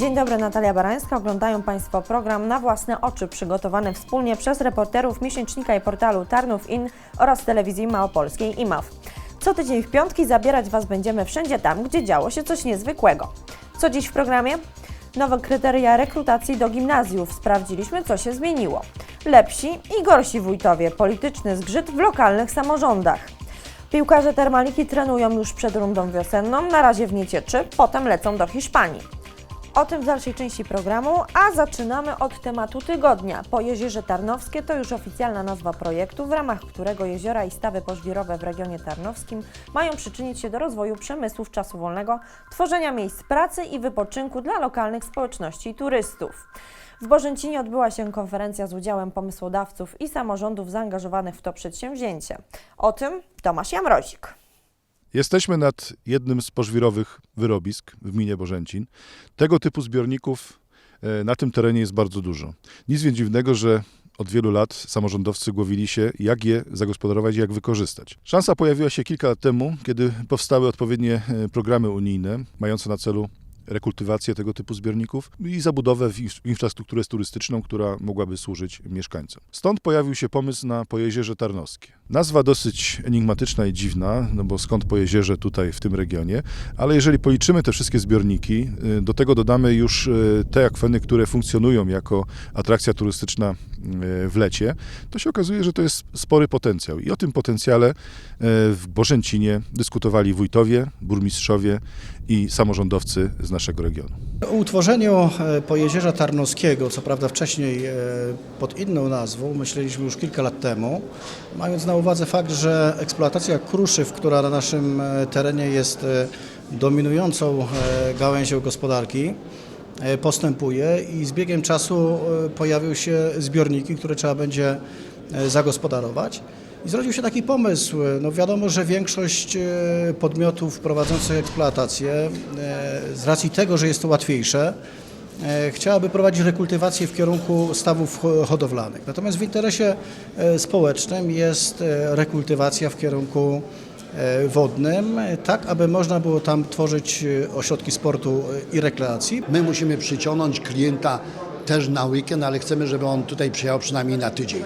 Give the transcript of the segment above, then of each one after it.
Dzień dobry, Natalia Barańska. Oglądają Państwo program Na własne oczy, przygotowany wspólnie przez reporterów miesięcznika i portalu Tarnów In oraz telewizji małopolskiej IMAW. Co tydzień w piątki zabierać Was będziemy wszędzie tam, gdzie działo się coś niezwykłego. Co dziś w programie? Nowe kryteria rekrutacji do gimnazjów. Sprawdziliśmy, co się zmieniło. Lepsi i gorsi wójtowie. Polityczny zgrzyt w lokalnych samorządach. Piłkarze Termaliki trenują już przed rundą wiosenną, na razie w Niecieczy, potem lecą do Hiszpanii. O tym w dalszej części programu, a zaczynamy od tematu tygodnia. Po Jezierze Tarnowskie to już oficjalna nazwa projektu, w ramach którego jeziora i stawy pożwirowe w regionie tarnowskim mają przyczynić się do rozwoju przemysłów czasu wolnego, tworzenia miejsc pracy i wypoczynku dla lokalnych społeczności i turystów. W Bożęcinie odbyła się konferencja z udziałem pomysłodawców i samorządów zaangażowanych w to przedsięwzięcie. O tym Tomasz Jamrozik. Jesteśmy nad jednym z pożwirowych wyrobisk w gminie Bożęcin. Tego typu zbiorników e, na tym terenie jest bardzo dużo. Nic więc dziwnego, że od wielu lat samorządowcy głowili się, jak je zagospodarować i jak wykorzystać. Szansa pojawiła się kilka lat temu, kiedy powstały odpowiednie e, programy unijne mające na celu rekultywację tego typu zbiorników i zabudowę w inf- infrastrukturę turystyczną, która mogłaby służyć mieszkańcom. Stąd pojawił się pomysł na Pojezierze Tarnowskie. Nazwa dosyć enigmatyczna i dziwna, no bo skąd Pojezierze tutaj w tym regionie, ale jeżeli policzymy te wszystkie zbiorniki, y, do tego dodamy już y, te akweny, które funkcjonują jako atrakcja turystyczna y, w lecie, to się okazuje, że to jest spory potencjał. I o tym potencjale w Bożęcinie dyskutowali wójtowie, burmistrzowie i samorządowcy z naszego regionu. O utworzeniu e, Pojezierza Tarnowskiego, co prawda wcześniej e, pod inną nazwą, myśleliśmy już kilka lat temu, mając na uwadze fakt, że eksploatacja kruszyw, która na naszym e, terenie jest e, dominującą e, gałęzią gospodarki, postępuje i z biegiem czasu pojawią się zbiorniki, które trzeba będzie zagospodarować. I zrodził się taki pomysł. No wiadomo, że większość podmiotów prowadzących eksploatację, z racji tego, że jest to łatwiejsze, chciałaby prowadzić rekultywację w kierunku stawów ho- hodowlanych. Natomiast w interesie e, społecznym jest e, rekultywacja w kierunku e, wodnym, e, tak aby można było tam tworzyć e, ośrodki sportu e, i rekreacji. My musimy przyciągnąć klienta też na weekend, ale chcemy, żeby on tutaj przyjechał przynajmniej na tydzień.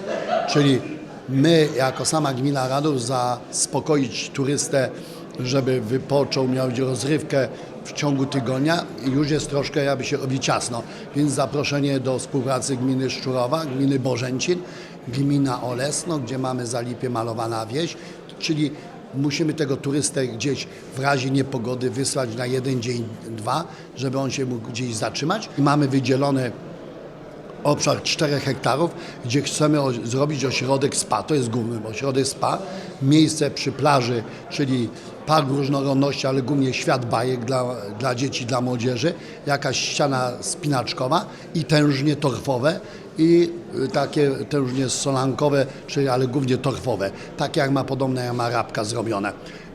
Czyli my, jako sama gmina Radów, zaspokoić turystę, żeby wypoczął, miał rozrywkę w ciągu tygodnia i już jest troszkę, jakby się robi ciasno. Więc zaproszenie do współpracy gminy Szczurowa, gminy Bożęcin, gmina Olesno, gdzie mamy zalipie malowana wieś, czyli musimy tego turystę gdzieś w razie niepogody wysłać na jeden dzień, dwa, żeby on się mógł gdzieś zatrzymać. Mamy wydzielone obszar 4 hektarów, gdzie chcemy zrobić ośrodek spa, to jest główny ośrodek spa, miejsce przy plaży, czyli park różnorodności, ale głównie świat bajek dla, dla dzieci, dla młodzieży, jakaś ściana spinaczkowa i tężnie torfowe i y, takie tężnie solankowe, czyli ale głównie torfowe, takie jak ma podobne jak ma rabka zrobione.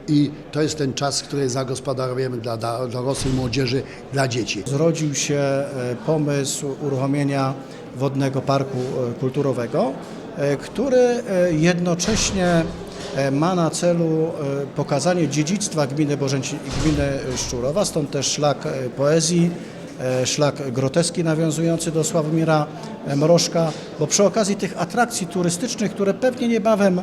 I to jest ten czas, który zagospodarujemy dla, dorosłej młodzieży, dla dzieci. Zrodził się e, pomysł uruchomienia wodnego parku e, kulturowego, e, który jednocześnie ma na celu e, pokazanie dziedzictwa gminy Bożęci gminy Szczurowa, stąd też szlak e, poezji, e, szlak groteski nawiązujący do Sławomira e, Mrożka, bo przy okazji tych atrakcji turystycznych, które pewnie niebawem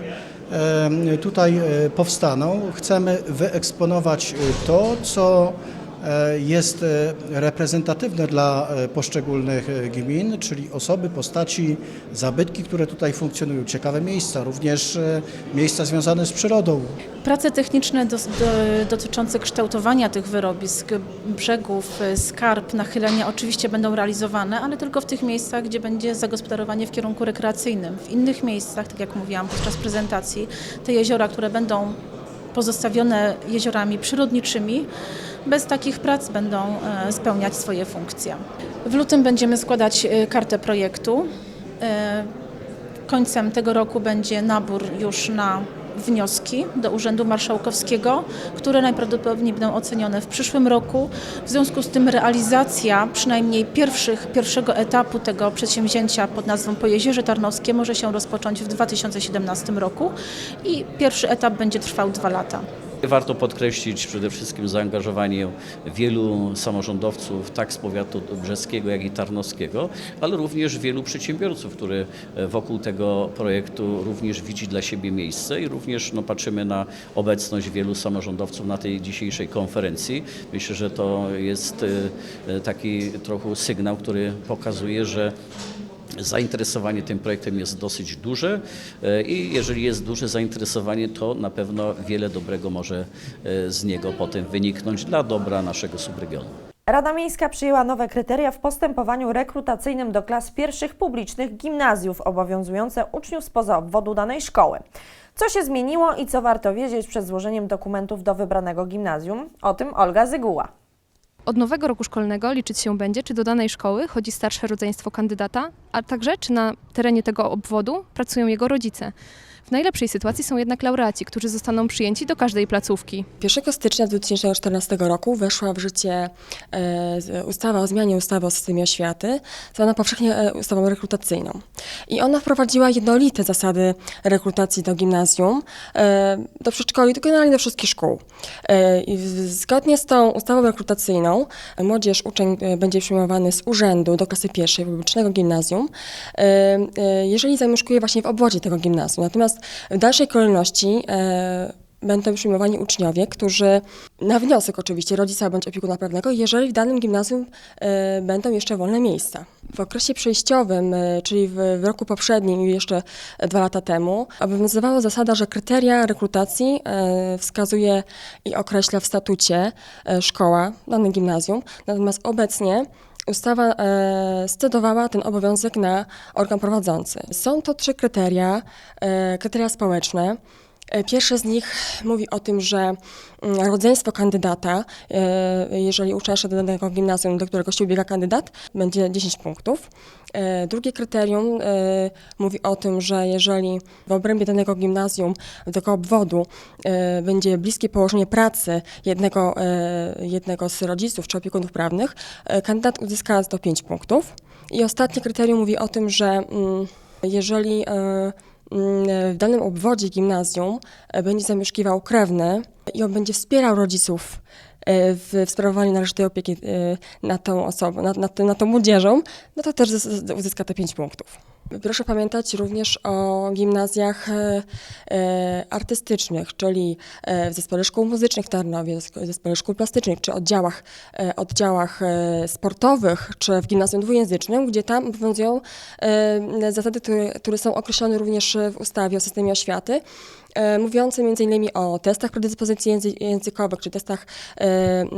e, tutaj e, powstaną, chcemy wyeksponować e, to, co e, jest e, reprezentatywne dla e, poszczególnych e, gmin, czyli osoby, postaci, zabytki, które tutaj funkcjonują, ciekawe miejsca, również e, miejsca związane z przyrodą. Prace techniczne dos- do, dotyczące kształtowania tych wyrobisk, brzegów, skarb, nachylenia oczywiście będą realizowane, ale tylko w tych miejscach, gdzie będzie zagospodarowanie w kierunku rekreacyjnym. W innych miejscach, tak jak mówiłam podczas prezentacji, te jeziora, które będą pozostawione jeziorami przyrodniczymi, bez takich prac będą e, spełniać swoje funkcje. W lutym będziemy składać e, kartę projektu. E, Końcem tego roku będzie nabór już na wnioski do Urzędu Marszałkowskiego, które najprawdopodobniej będą ocenione w przyszłym roku. W związku z tym realizacja przynajmniej pierwszych, pierwszego etapu tego przedsięwzięcia pod nazwą Pojezierze Tarnowskie może się rozpocząć w 2017 roku i pierwszy etap będzie trwał dwa lata. Warto podkreślić przede wszystkim zaangażowanie wielu samorządowców, tak z powiatu brzeskiego, jak i tarnowskiego, ale również wielu przedsiębiorców, którzy wokół tego projektu również widzi dla siebie miejsce i również no, patrzymy na obecność wielu samorządowców na tej dzisiejszej konferencji. Myślę, że to jest e, taki trochę sygnał, który pokazuje, że Zainteresowanie tym projektem jest dosyć duże e, i jeżeli jest duże zainteresowanie, to na pewno wiele dobrego może e, z niego potem wyniknąć dla dobra naszego subregionu. Rada Miejska przyjęła nowe kryteria w postępowaniu rekrutacyjnym do klas pierwszych publicznych gimnazjów obowiązujące uczniów spoza obwodu danej szkoły. Co się zmieniło i co warto wiedzieć przed złożeniem dokumentów do wybranego gimnazjum? O tym Olga Zyguła. Od nowego roku szkolnego liczyć się będzie, czy do danej szkoły chodzi starsze rodzeństwo kandydata, a także czy na terenie tego obwodu pracują jego rodzice. W najlepszej sytuacji są jednak laureaci, którzy zostaną przyjęci do każdej placówki. 1 stycznia 2014 roku weszła w życie e, ustawa o zmianie ustawy o systemie oświaty, zwana powszechnie e, ustawą rekrutacyjną. I ona wprowadziła jednolite zasady rekrutacji do gimnazjum, e, do przedszkoli, generalnie do wszystkich szkół. E, zgodnie z tą ustawą rekrutacyjną młodzież, uczeń e, będzie przyjmowany z urzędu do klasy pierwszej publicznego gimnazjum, e, e, jeżeli zamieszkuje właśnie w obwodzie tego gimnazjum. Natomiast w dalszej kolejności e, będą przyjmowani uczniowie, którzy na wniosek oczywiście rodzica bądź opiekuna prawnego, jeżeli w danym gimnazjum e, będą jeszcze wolne miejsca. W okresie przejściowym, e, czyli w, roku poprzednim i jeszcze dwa lata temu, obowiązywała zasada, że kryteria rekrutacji wskazuje i określa w statucie szkoła, dane gimnazjum, natomiast obecnie Ustawa e, scedowała ten obowiązek na organ prowadzący. Są to trzy kryteria, e, kryteria społeczne. E, Pierwsze z nich mówi o tym, że mm, rodzeństwo kandydata, e, jeżeli uczęszcza do danego gimnazjum, do którego się ubiega kandydat, będzie 10 punktów. E, Drugie kryterium mówi o tym, że jeżeli w obrębie danego gimnazjum, tego obwodu będzie bliskie położenie pracy jednego, jednego z rodziców czy opiekunów prawnych, kandydat uzyska 105 punktów. I ostatnie kryterium mówi o tym, że mm, jeżeli w danym obwodzie gimnazjum e, będzie zamieszkiwał krewny i on będzie wspierał rodziców e, w, sprawowaniu należytej opieki e, nad tą osobą, nad, nad, tym- nad tą młodzieżą, no to też uzyska te 5 punktów. Proszę pamiętać również o gimnazjach e, e, artystycznych, czyli e, w zespole szkół muzycznych w Tarnowie, w zespole szkół plastycznych, czy oddziałach, oddziałach sportowych, czy w gimnazjum dwujęzycznym, gdzie tam obowiązują zasady, które, które są określone również w ustawie o systemie oświaty, mówiące m.in. o testach predyspozycji języ, językowych, czy testach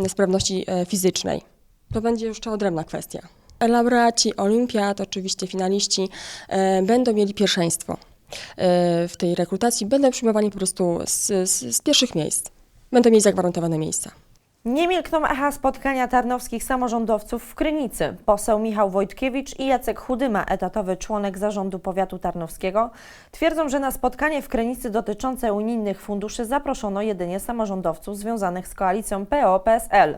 sprawności fizycznej. To będzie jeszcze odrębna kwestia. Laureaci olimpiad, oczywiście finaliści, e, będą mieli pierwszeństwo e, w tej rekrutacji, będą przyjmowani po prostu z, z, z pierwszych miejsc. Będą mieli zagwarantowane miejsca. Nie milkną echa spotkania tarnowskich samorządowców w Krynicy. Poseł Michał Wojtkiewicz i Jacek Chudyma, etatowy członek zarządu powiatu tarnowskiego, twierdzą, że na spotkanie w Krynicy dotyczące unijnych funduszy zaproszono jedynie samorządowców związanych z koalicją PO-PSL.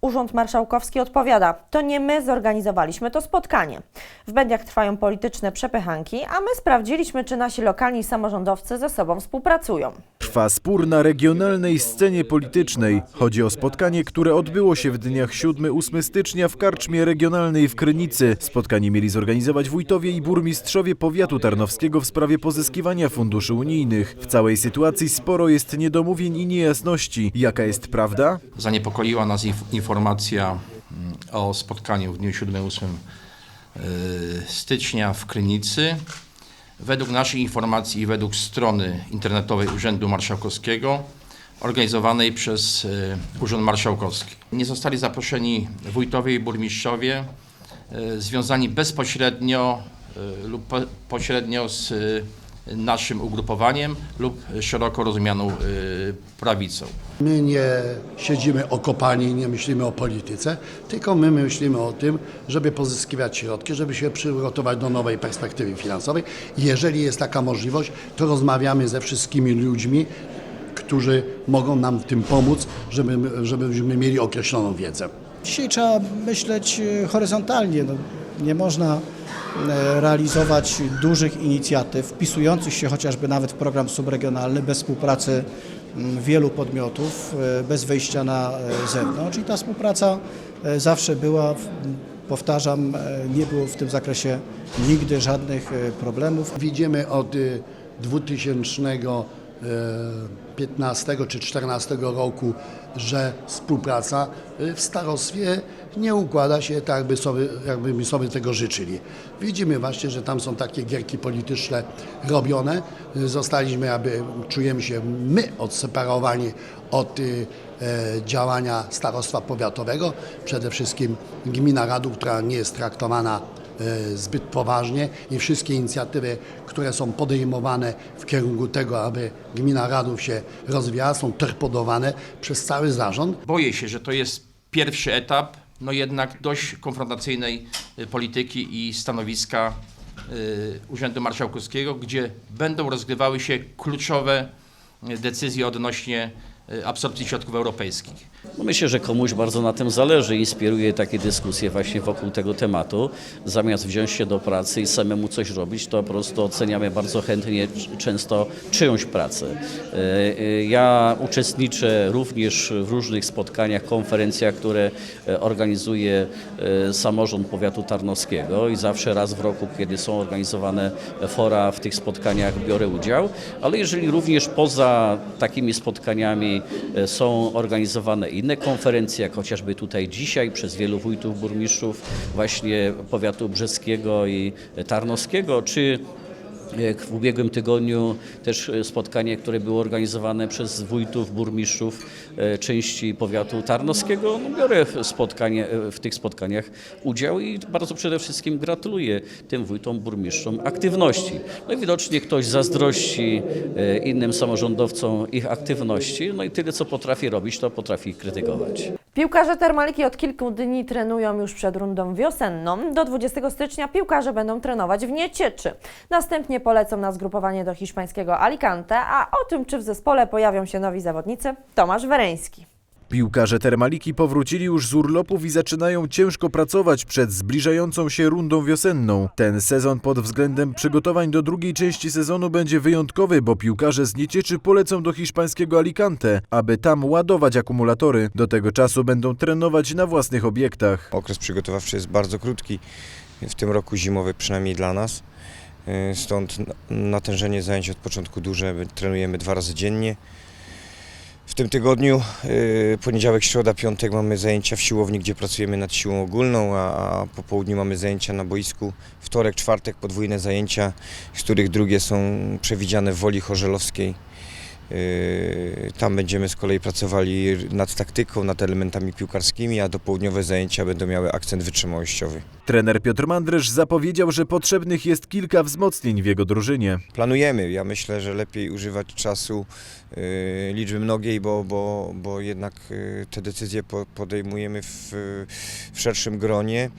Urząd Marszałkowski odpowiada, to nie my zorganizowaliśmy to spotkanie. W Będziach trwają polityczne przepychanki, a my sprawdziliśmy, czy nasi lokalni samorządowcy ze sobą współpracują. Trwa spór na regionalnej scenie politycznej. Chodzi o spotkanie, które odbyło się w dniach 7-8 stycznia w karczmie regionalnej w Krynicy. Spotkanie mieli zorganizować wójtowie i burmistrzowie powiatu tarnowskiego w sprawie pozyskiwania funduszy unijnych. W całej sytuacji sporo jest niedomówień i niejasności. Jaka jest prawda? Zaniepokoiła nas inf- informacja mm, o spotkaniu w dniu 7-8 y, stycznia w Krynicy. Według naszych informacji i według strony internetowej Urzędu Marszałkowskiego organizowanej przez y, Urząd Marszałkowski. Nie zostali zaproszeni wójtowie i burmistrzowie y, związani bezpośrednio lub po, pośrednio z naszym ugrupowaniem lub szeroko rozumianą y, prawicą. My nie siedzimy okopani, nie myślimy o polityce, tylko my myślimy o tym, żeby pozyskiwać środki, żeby się przygotować do nowej perspektywy finansowej. Jeżeli jest taka możliwość, to rozmawiamy ze wszystkimi ludźmi, którzy mogą nam w tym pomóc, żeby, żebyśmy mieli określoną wiedzę. Dzisiaj trzeba myśleć e, horyzontalnie. No, nie można e, realizować dużych inicjatyw wpisujących się chociażby nawet w program subregionalny bez współpracy mm, wielu podmiotów, e, bez wejścia na e, zewnątrz i ta współpraca zawsze była, powtarzam, nie było w tym zakresie nigdy żadnych problemów. Widzimy od y, 2000 E, 15 czy 14 roku, że współpraca w starostwie nie układa się tak, jakby sobie, jakby sobie tego życzyli. Widzimy właśnie, że tam są takie gierki polityczne robione. Zostaliśmy, aby czujemy się my odseparowani od e, działania starostwa powiatowego, przede wszystkim gmina Radów, która nie jest traktowana zbyt poważnie i wszystkie inicjatywy, które są podejmowane w kierunku tego, aby gmina Radów się rozwijała, są torpedowane przez cały zarząd. Boję się, że to jest pierwszy etap, no jednak dość konfrontacyjnej y, polityki i stanowiska y, Urzędu Marszałkowskiego, gdzie będą rozgrywały się kluczowe decyzje odnośnie absorpcji środków europejskich. No myślę, że komuś bardzo na tym zależy i inspiruje takie dyskusje właśnie wokół tego tematu. Zamiast wziąć się do pracy i samemu coś robić, to po prostu oceniamy bardzo chętnie często czyjąś pracę. E, e, Ja uczestniczę również w różnych spotkaniach, konferencjach, które e, organizuje samorząd powiatu tarnowskiego i zawsze raz w roku, kiedy są organizowane fora w tych spotkaniach biorę udział, ale jeżeli również poza takimi spotkaniami są organizowane inne konferencje, jak chociażby tutaj dzisiaj przez wielu wójtów, burmistrzów właśnie powiatu brzeskiego i tarnowskiego, czy w ubiegłym tygodniu też e, spotkanie, które było organizowane przez wójtów, burmistrzów e, części powiatu tarnowskiego. No, biorę spotkanie, e, w tych spotkaniach udział i bardzo przede wszystkim gratuluję tym wójtom, burmistrzom aktywności. No i widocznie ktoś zazdrości e, innym samorządowcom ich aktywności, no i tyle co potrafi robić, to potrafi krytykować. Piłkarze Termaliki od kilku dni trenują już przed rundą wiosenną. Do 20 stycznia piłkarze będą trenować w Niecieczy. Następnie polecą na zgrupowanie do hiszpańskiego Alicante, a o tym, czy w zespole pojawią się nowi zawodnicy, Tomasz Wereński. Piłkarze Termaliki powrócili już z urlopów i zaczynają ciężko pracować przed zbliżającą się rundą wiosenną. Ten sezon pod względem przygotowań do drugiej części sezonu będzie wyjątkowy, bo piłkarze z Niecieczy polecą do hiszpańskiego Alicante, aby tam ładować akumulatory. Do tego czasu będą trenować na własnych obiektach. Okres przygotowawczy jest bardzo krótki, w tym roku zimowy przynajmniej dla nas. Yy, Stąd natężenie zajęć od początku duże, my trenujemy dwa razy dziennie. W tym tygodniu, yy, poniedziałek, środa, piątek mamy zajęcia w siłowni, gdzie pracujemy nad siłą ogólną, a po południu mamy zajęcia na boisku. Wtorek, czwartek podwójne zajęcia, z których drugie są przewidziane w Woli Chorzelowskiej. Yy, Tam będziemy z kolei pracowali nad taktyką, nad elementami piłkarskimi, a dopołudniowe zajęcia będą miały akcent wytrzymałościowy. Trener Piotr Mandrysz zapowiedział, że potrzebnych jest kilka wzmocnień w jego drużynie. Planujemy, ja myślę, że lepiej używać czasu yy, liczby mnogiej, bo, bo, bo jednak yy, te decyzje po, podejmujemy w, w szerszym gronie.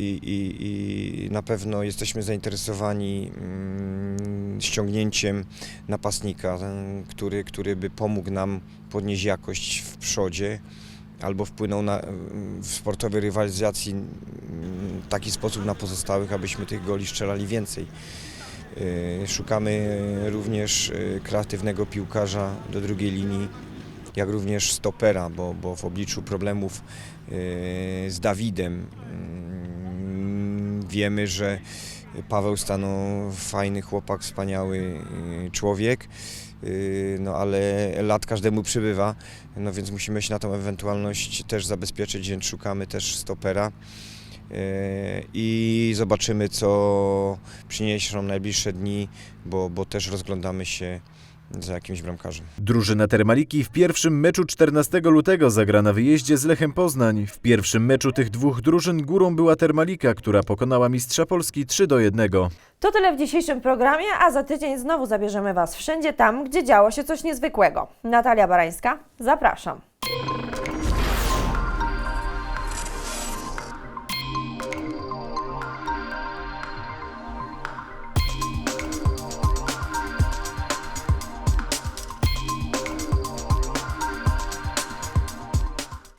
I, i, I na pewno jesteśmy zainteresowani mm, ściągnięciem napastnika, który, który by pomógł nam podnieść jakość w przodzie albo wpłynął na, w sportowej rywalizacji mm, w taki sposób na pozostałych, abyśmy tych goli strzelali więcej. Yy, Szukamy również yy, kreatywnego piłkarza do drugiej linii, jak również stopera, bo, bo w obliczu problemów yy, z Dawidem mm, wiemy, że Paweł stanął fajny chłopak, wspaniały yy, człowiek, yy, no ale lat każdemu przybywa, no więc musimy się na tą ewentualność też zabezpieczyć, więc szukamy też stopera. Yy, i zobaczymy, co przyniosą najbliższe dni, bo, bo też rozglądamy się za jakimś bramkarzem. Drużyna Termaliki w pierwszym meczu 14 lutego zagra na wyjeździe z Lechem Poznań. W pierwszym meczu tych dwóch drużyn górą była Termalika, która pokonała mistrza Polski 3 do 1. To tyle w dzisiejszym programie, a za tydzień znowu zabierzemy Was wszędzie tam, gdzie działo się coś niezwykłego. Natalia Barańska, zapraszam.